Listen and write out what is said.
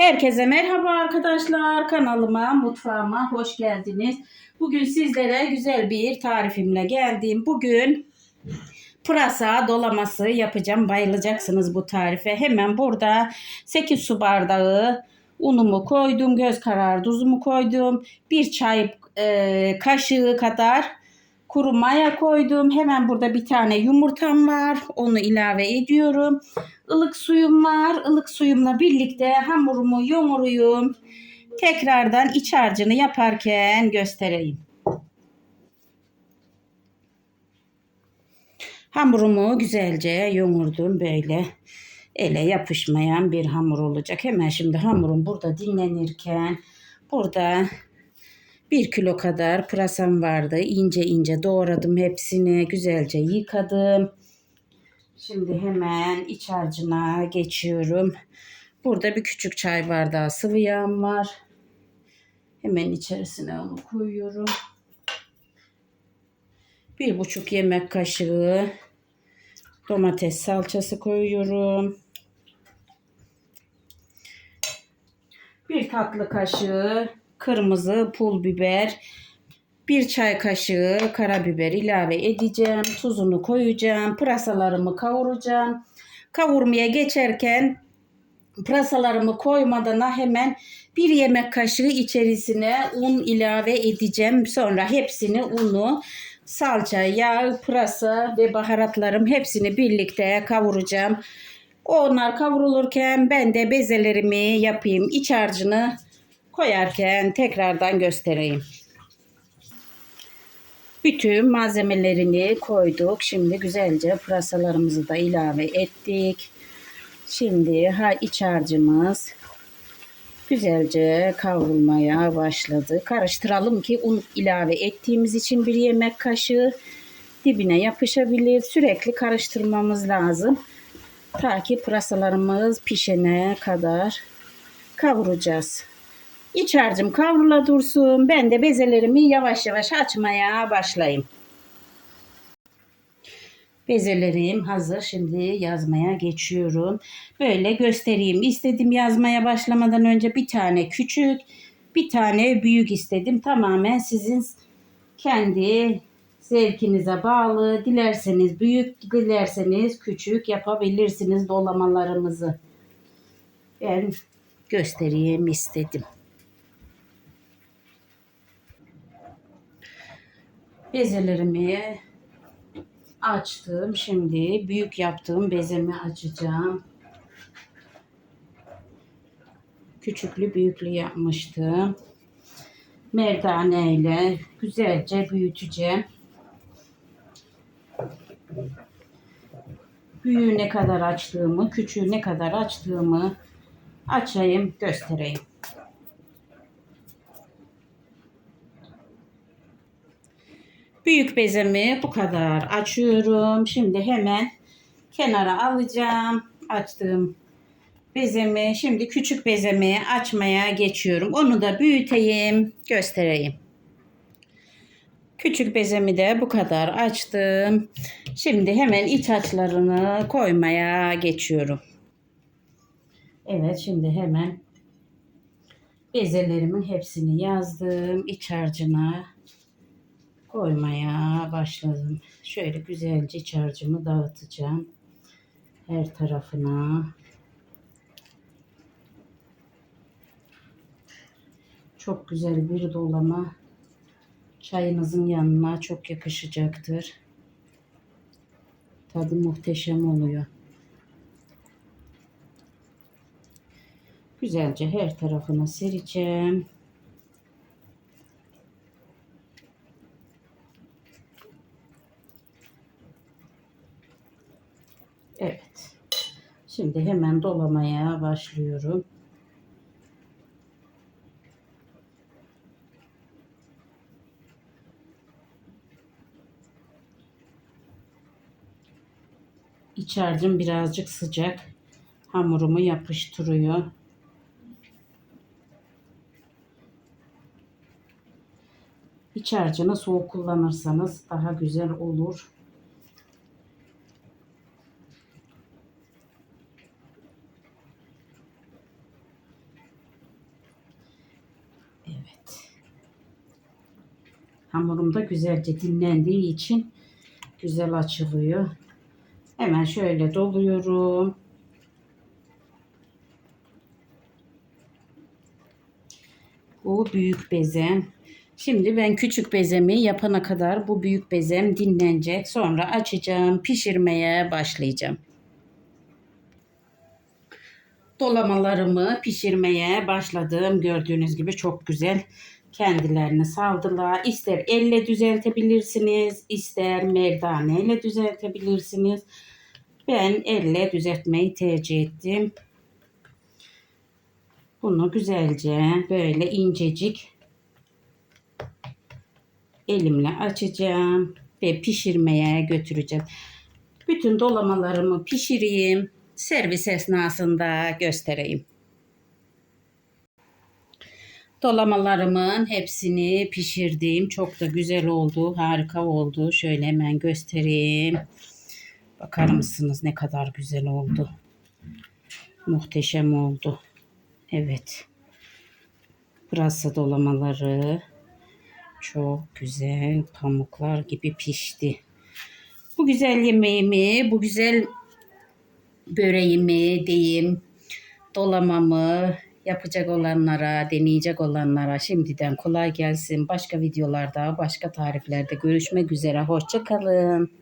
Herkese merhaba arkadaşlar. Kanalıma, mutfağıma hoş geldiniz. Bugün sizlere güzel bir tarifimle geldim. Bugün pırasa dolaması yapacağım. Bayılacaksınız bu tarife. Hemen burada 8 su bardağı unumu koydum. Göz kararı tuzumu koydum. Bir çay e, kaşığı kadar kuru maya koydum. Hemen burada bir tane yumurtam var. Onu ilave ediyorum. Ilık suyum var. Ilık suyumla birlikte hamurumu yoğuruyum. Tekrardan iç harcını yaparken göstereyim. Hamurumu güzelce yoğurdum böyle. Ele yapışmayan bir hamur olacak. Hemen şimdi hamurum burada dinlenirken burada bir kilo kadar pırasam vardı. İnce ince doğradım hepsini. Güzelce yıkadım. Şimdi hemen iç harcına geçiyorum. Burada bir küçük çay bardağı sıvı yağım var. Hemen içerisine onu koyuyorum. Bir buçuk yemek kaşığı domates salçası koyuyorum. Bir tatlı kaşığı kırmızı pul biber, bir çay kaşığı karabiber ilave edeceğim. Tuzunu koyacağım. Pırasalarımı kavuracağım. Kavurmaya geçerken pırasalarımı koymadan hemen bir yemek kaşığı içerisine un ilave edeceğim. Sonra hepsini unu, salça, yağ, pırasa ve baharatlarım hepsini birlikte kavuracağım. Onlar kavrulurken ben de bezelerimi yapayım. İç harcını koyarken tekrardan göstereyim. Bütün malzemelerini koyduk. Şimdi güzelce pırasalarımızı da ilave ettik. Şimdi ha iç harcımız güzelce kavrulmaya başladı. Karıştıralım ki un ilave ettiğimiz için bir yemek kaşığı dibine yapışabilir. Sürekli karıştırmamız lazım. Ta ki pırasalarımız pişene kadar kavuracağız. İç harcım kavrula dursun. Ben de bezelerimi yavaş yavaş açmaya başlayayım. Bezelerim hazır. Şimdi yazmaya geçiyorum. Böyle göstereyim. İstedim yazmaya başlamadan önce bir tane küçük, bir tane büyük istedim. Tamamen sizin kendi zevkinize bağlı. Dilerseniz büyük, dilerseniz küçük yapabilirsiniz dolamalarımızı. Ben göstereyim istedim. Bezelerimi açtım. Şimdi büyük yaptığım bezemi açacağım. Küçüklü büyüklü yapmıştım. Merdane ile güzelce büyüteceğim. Büyüğü ne kadar açtığımı, küçüğü ne kadar açtığımı açayım, göstereyim. Büyük bezemi bu kadar açıyorum. Şimdi hemen kenara alacağım. Açtığım bezemi. Şimdi küçük bezemi açmaya geçiyorum. Onu da büyüteyim, göstereyim. Küçük bezemi de bu kadar açtım. Şimdi hemen iç harçlarını koymaya geçiyorum. Evet şimdi hemen bezelerimin hepsini yazdım. İç harcına koymaya başladım. Şöyle güzelce iç harcımı dağıtacağım. Her tarafına. Çok güzel bir dolama çayınızın yanına çok yakışacaktır. Tadı muhteşem oluyor. Güzelce her tarafına sereceğim. Evet. Şimdi hemen dolamaya başlıyorum. İç harcım birazcık sıcak. Hamurumu yapıştırıyor. İç harcını soğuk kullanırsanız daha güzel olur. Evet. Hamurum da güzelce dinlendiği için güzel açılıyor. Hemen şöyle doluyorum. Bu büyük bezem. Şimdi ben küçük bezemi yapana kadar bu büyük bezem dinlenecek. Sonra açacağım, pişirmeye başlayacağım. Dolamalarımı pişirmeye başladım. Gördüğünüz gibi çok güzel kendilerini saldılar. İster elle düzeltebilirsiniz, ister merdaneyle düzeltebilirsiniz. Ben elle düzeltmeyi tercih ettim. Bunu güzelce böyle incecik elimle açacağım ve pişirmeye götüreceğim. Bütün dolamalarımı pişireyim. Servis esnasında göstereyim. Dolamalarımın hepsini pişirdim. Çok da güzel oldu. Harika oldu. Şöyle hemen göstereyim. Bakar mısınız ne kadar güzel oldu. Muhteşem oldu. Evet. Pırasa dolamaları çok güzel pamuklar gibi pişti. Bu güzel yemeğimi, bu güzel böreğimi diyeyim, dolamamı yapacak olanlara, deneyecek olanlara şimdiden kolay gelsin. Başka videolarda, başka tariflerde görüşmek üzere. Hoşça kalın.